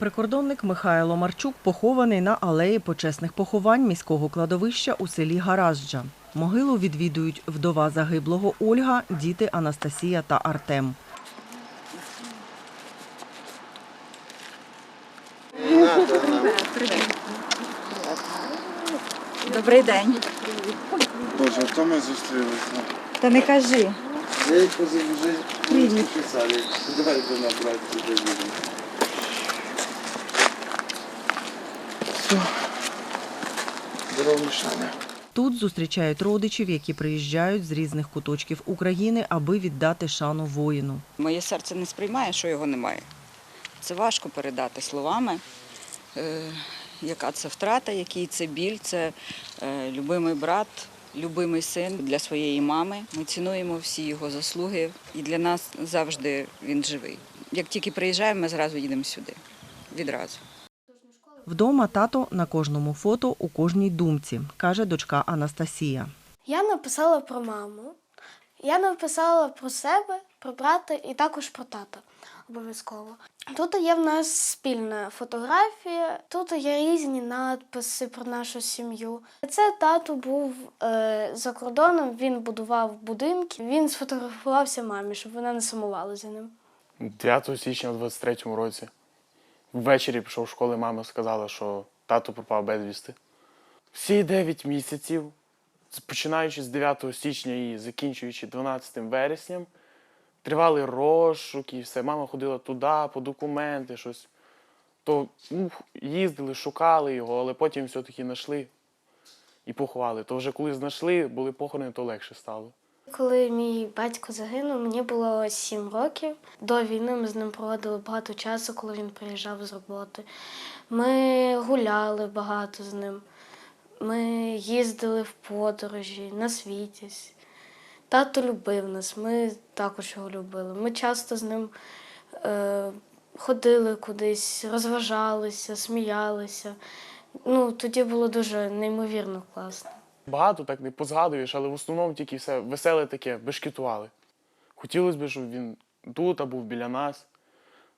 Прикордонник Михайло Марчук похований на алеї почесних поховань міського кладовища у селі Гаражджа. Могилу відвідують вдова загиблого Ольга, діти Анастасія та Артем. Добрий день. Боже, то ми зустрілися. Та не кажи. Я їх позавжди не писали. Давайте відео. Все. Здорово, Мишаня. Тут зустрічають родичів, які приїжджають з різних куточків України, аби віддати шану воїну. Моє серце не сприймає, що його немає. Це важко передати словами, е, яка це втрата, який це біль. Це е, любимий брат, любимий син для своєї мами. Ми цінуємо всі його заслуги, і для нас завжди він живий. Як тільки приїжджаємо, ми зразу їдемо сюди. Відразу. Вдома тато на кожному фото у кожній думці, каже дочка Анастасія. Я написала про маму, я написала про себе, про брата і також про тата обов'язково. Тут є в нас спільна фотографія, тут є різні надписи про нашу сім'ю. Це тато був е, за кордоном, він будував будинки, він сфотографувався мамі, щоб вона не сумувала за ним. 9 січня у 23-му році. Ввечері пішов в школу, мама сказала, що тато пропав безвісти. Всі 9 місяців, починаючи з 9 січня і закінчуючи 12 вересням, тривали розшуки і все. Мама ходила туди по документи, щось. То ну, їздили, шукали його, але потім все-таки знайшли і поховали. То вже коли знайшли, були похорони, то легше стало. Коли мій батько загинув, мені було сім років. До війни ми з ним проводили багато часу, коли він приїжджав з роботи. Ми гуляли багато з ним. Ми їздили в подорожі, на світязь. Тато любив нас, ми також його любили. Ми часто з ним е, ходили кудись, розважалися, сміялися. Ну, тоді було дуже неймовірно класно. Багато так не позгадуєш, але в основному тільки все веселе таке, бешкетували. Хотілося б, щоб він тут або біля нас.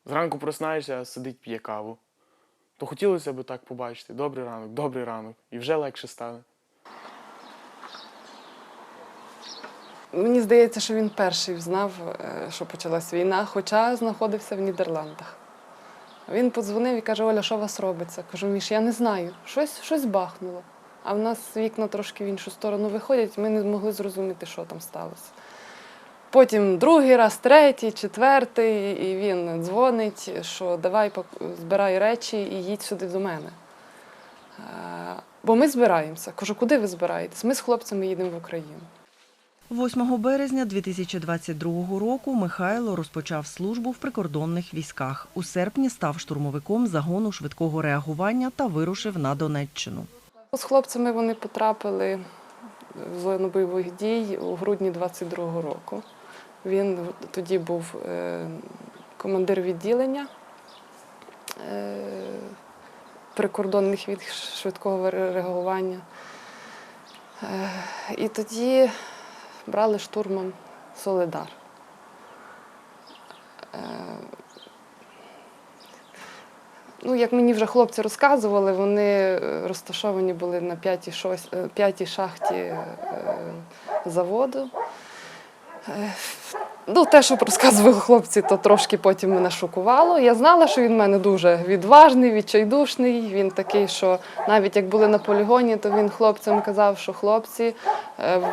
Зранку просинаєшся, а сидить п'є каву. То хотілося б так побачити. Добрий ранок, добрий ранок. І вже легше стане. Мені здається, що він перший знав, е, що почалась війна, хоча знаходився в Нідерландах. Він подзвонив і каже: Оля, що у вас робиться? Кажу, Міш, я не знаю. Щось, щось бахнуло. А в нас вікна трошки в іншу сторону виходять, ми не змогли зрозуміти, що там сталося. Потім другий раз, третій, четвертий, і він дзвонить, що давай збирай речі і їдь сюди до мене. Е, Бо ми збираємося. Кажу, куди ви збираєтесь? Ми з хлопцями їдемо в Україну. 8 березня 2022 року Михайло розпочав службу в прикордонних військах. У серпні став штурмовиком загону швидкого реагування та вирушив на Донеччину. З хлопцями вони потрапили в зону бойових дій у грудні 22-го року. Він тоді був е, командир відділення е, прикордонних від швидкого реагування. Е, і тоді брали штурмом Соледар. Ну, як мені вже хлопці розказували, вони е, розташовані були на п'ятій, е, шахті е, заводу. Ну, те, що розказували хлопці, то трошки потім мене шокувало. Я знала, що він в мене дуже відважний, відчайдушний. Він такий, що навіть як були на полігоні, то він хлопцям казав, що хлопці,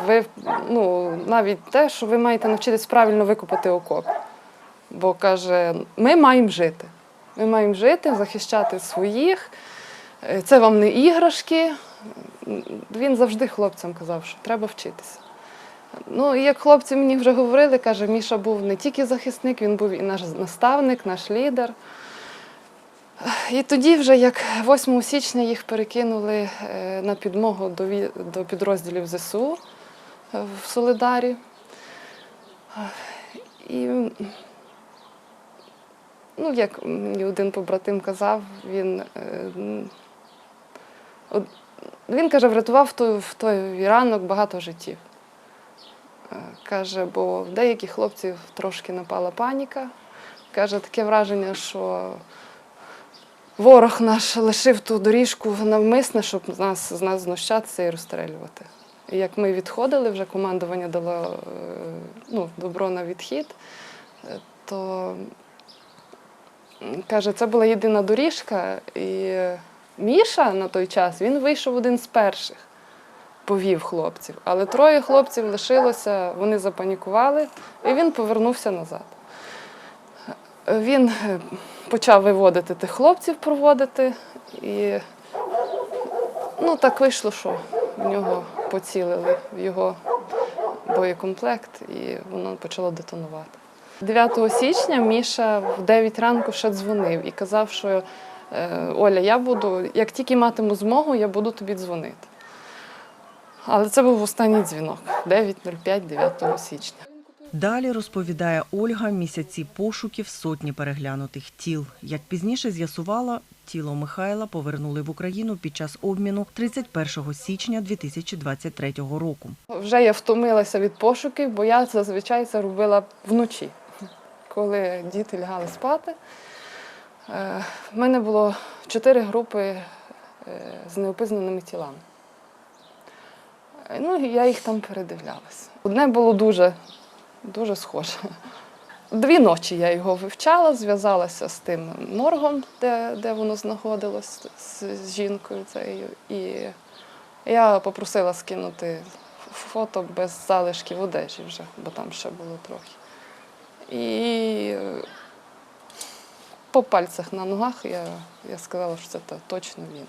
ви ну, навіть те, що ви маєте навчитись правильно викопати окоп. Бо каже, ми маємо жити. Ми маємо жити, захищати своїх. Е, Це вам не іграшки. Він завжди хлопцям казав, що треба вчитися. Ну, і як хлопці мені вже говорили, каже, Міша був не тільки захисник, він був і наш наставник, наш лідер. І тоді, вже як 8 січня їх перекинули е, на підмогу до, підрозділів ЗСУ е, в Солидарі. І ну, як мені один побратим казав, він, е, він каже, врятував в той, в той ранок багато життів. Е, Каже, бо в деяких хлопців трошки напала паніка. Каже, таке враження, що ворог наш лишив ту доріжку навмисне, щоб нас, з нас знущатися і розстрелювати. І як ми відходили, вже командування дало е, ну, добро на відхід, то каже, це була єдина доріжка, і Міша на той час він вийшов один з перших, повів хлопців. Але троє хлопців лишилося, вони запанікували, і він повернувся назад. Він е, почав виводити тих хлопців, проводити, і ну, так вийшло, що в нього поцілили в його боєкомплект, і воно почало детонувати. 9 січня Міша в 9 ранку ще дзвонив і казав, що е, Оля, я буду, як тільки матиму змогу, я буду тобі дзвонити. Але це був останній дзвінок 9.05 9 січня. Далі розповідає Ольга місяці пошуків сотні переглянутих тіл. Як пізніше з'ясувала, тіло Михайла повернули в Україну під час обміну 31 січня 2023 року. Вже я втомилася від пошуків, бо я зазвичай це робила вночі, коли діти лягали спати. Е, В мене було чотири групи е, з неопизнаними тілами. Е, Ну, я їх там передивлялася. Одне було дуже, дуже схоже. Дві ночі я його вивчала, зв'язалася з тим моргом, де, де воно знаходилось з, з жінкою цією. І я попросила скинути фото без залишків одежі вже, бо там ще було трохи. І е, по пальцях на ногах я, я сказала, що це точно він.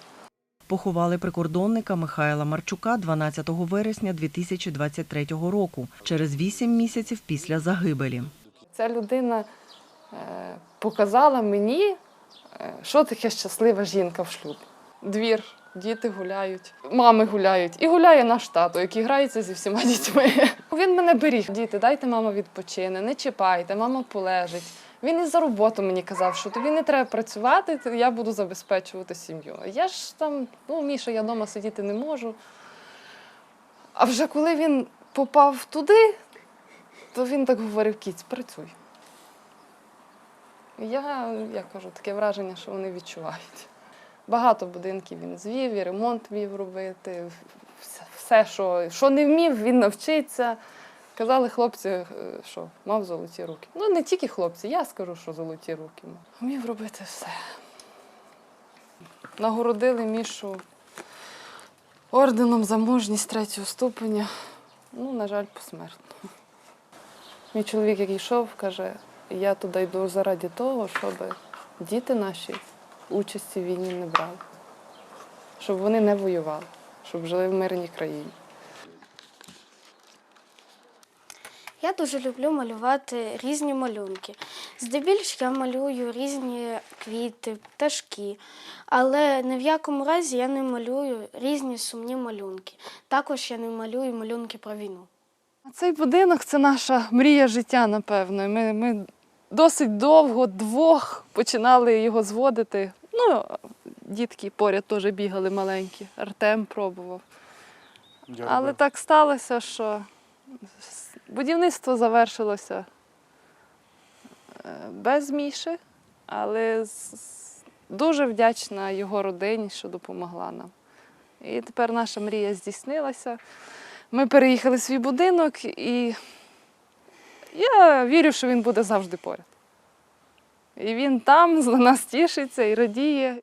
Поховали прикордонника Михайла Марчука 12 вересня 2023 року, через вісім місяців після загибелі. Ця людина е, показала мені, е, що таке щаслива жінка в шлюбі. Двір, діти гуляють, мами гуляють, і гуляє наш тато, який грається зі всіма дітьми. Він мене беріг. Діти, дайте мама відпочине, не чіпайте, мама полежить. Він і за роботу мені казав, що тобі не треба працювати, я буду забезпечувати сім'ю. Я ж там, ну, Міша, я вдома сидіти не можу. А вже коли він попав туди, то він так говорив: кіць, працюй. Я, я кажу, таке враження, що вони відчувають. Багато будинків він звів, і ремонт вмів робити. Все, що, що не вмів, він навчиться. Казали хлопці, е, що мав золоті руки. Ну, не тільки хлопці, я скажу, що золоті руки. мав. Вмів робити все. Нагородили Мішу орденом за мужність третього ступеня. Ну, на жаль, посмертно. Мій чоловік, як йшов, каже, я туди йду заради того, щоб діти наші участі в війні не брали, щоб вони не воювали, щоб жили в мирній країні. Я дуже люблю малювати різні малюнки. Здебільш я малюю різні квіти, пташки, але ні в якому разі я не малюю різні сумні малюнки. Також я не малюю малюнки про війну. А Цей будинок це наша мрія життя, напевно. Ми, ми досить довго, двох починали його зводити. Ну, дітки поряд теж бігали маленькі. Артем пробував. Я Але робив. так сталося, що будівництво завершилося е, без Міші, але дуже вдячна його родині, що допомогла нам. І тепер наша мрія здійснилася. Ми переїхали в свій будинок, і я вірю, що він буде завжди поряд. І він там за нас тішиться і радіє.